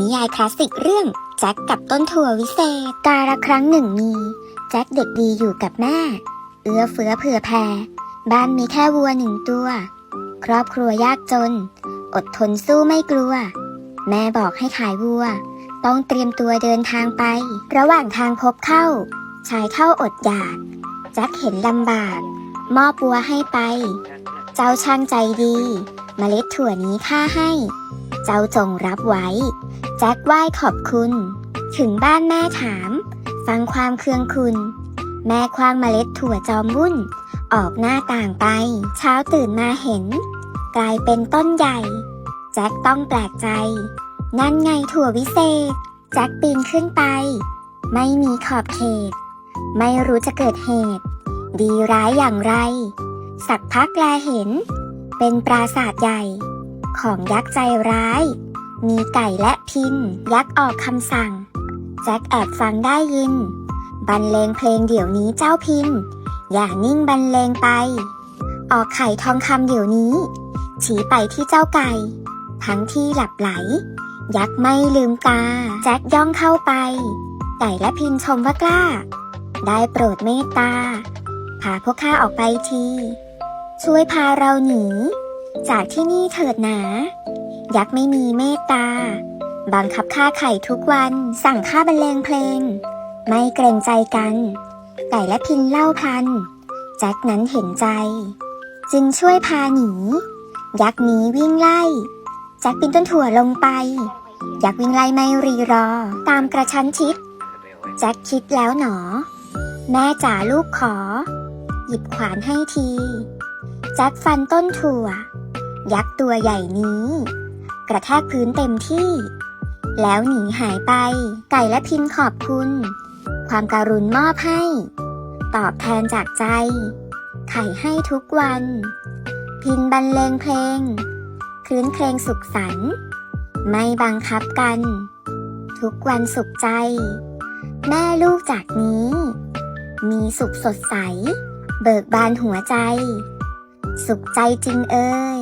นิยายคลาสสิกเรื่องแจ็คกับต้นถั่ววิเศษ กาละครั้งหนึ่งมีแจ็คเด็กดีอยู่กับแม่ เอื้อเฟื้อเผื่อแผ่บ้านมีแค่วัวหนึ่งตัว ครอบครัวยากจน อดทนสู้ไม่กลัว แม่บอกให้ขายวัว ต้องเตรียมตัวเดินทางไป ระหว่างทางพบเข้า ชายเข้าอดอยากแจ็คเห็นลำบาก มอบวัวให้ไป เจ้าช่างใจดีเมล็ดถั่วนี้ข้าให้ เจ้าจงรับไว้ แจ็คไหว้ขอบคุณ ถึงบ้านแม่ถาม ฟังความเคืองคุณ แม่คว้างเมล็ดถั่วจอมวุ่น ออกหน้าต่างไป เช้าตื่นมาเห็น กลายเป็นต้นใหญ่ แจ็คต้องแปลกใจ นั่นไงถั่ววิเศษ แจ็คปีนขึ้นไป ไม่มีขอบเขต ไม่รู้จะเกิดเหตุ ดีร้ายอย่างไร สักพักแลเห็น เป็นปราสาทใหญ่ ของยักษ์ใจร้าย มีไก่และพิน ยักษ์ออกคำสั่ง แจ็คแอบฟังได้ยิน บรรเลงเพลงเดี๋ยวนี้เจ้าพิน อย่านิ่งบรรเลงไป ออกไข่ทองคำเดี๋ยวนี้ ชี้ไปที่เจ้าไก่ ทั้งที่หลับไหล ยักษ์ไม่ลืมตา แจ็คย่องเข้าไป ไก่และพินชมว่ากล้า ได้โปรดเมตตาพาพวกข้าออกไปที ช่วยพาเราหนี จากที่นี่เถิดหนา ยักษ์ไม่มีเมตตา บังคับฆ่าไข่ทุกวันสั่งฆ่าบรรเลงเพลง ไม่เกรงใจกัน ไก่และพินเล่าพัน แจ็คนั้นเห็นใจ จึงช่วยพาหนี ยักษ์หนีวิ่งไล่ แจ็คปีนต้นถั่วลงไป ยักษ์วิ่งไล่ไม่รีรอ ตามกระชั้นชิด แจ็คคิดแล้วหนอ แม่จ๋าลูกขอ หยิบขวานให้ที แจ็คฟันต้นถั่ว ยักษ์ตัวใหญ่นี้ กระแทกพื้นเต็มที่ แล้วหนีหายไป ไก่และพินขอบคุณ ความการุณมอบให้ ตอบแทนจากใจ ไข่ให้ทุกวัน พินบรรเลงเพลงคืนเพลงสุขสันต์ไม่บังคับกัน ทุกวันสุขใจ แม่ลูกจากนี้ มีสุขสดใส เบิกบานหัวใจ สุขใจจริงเอ่ย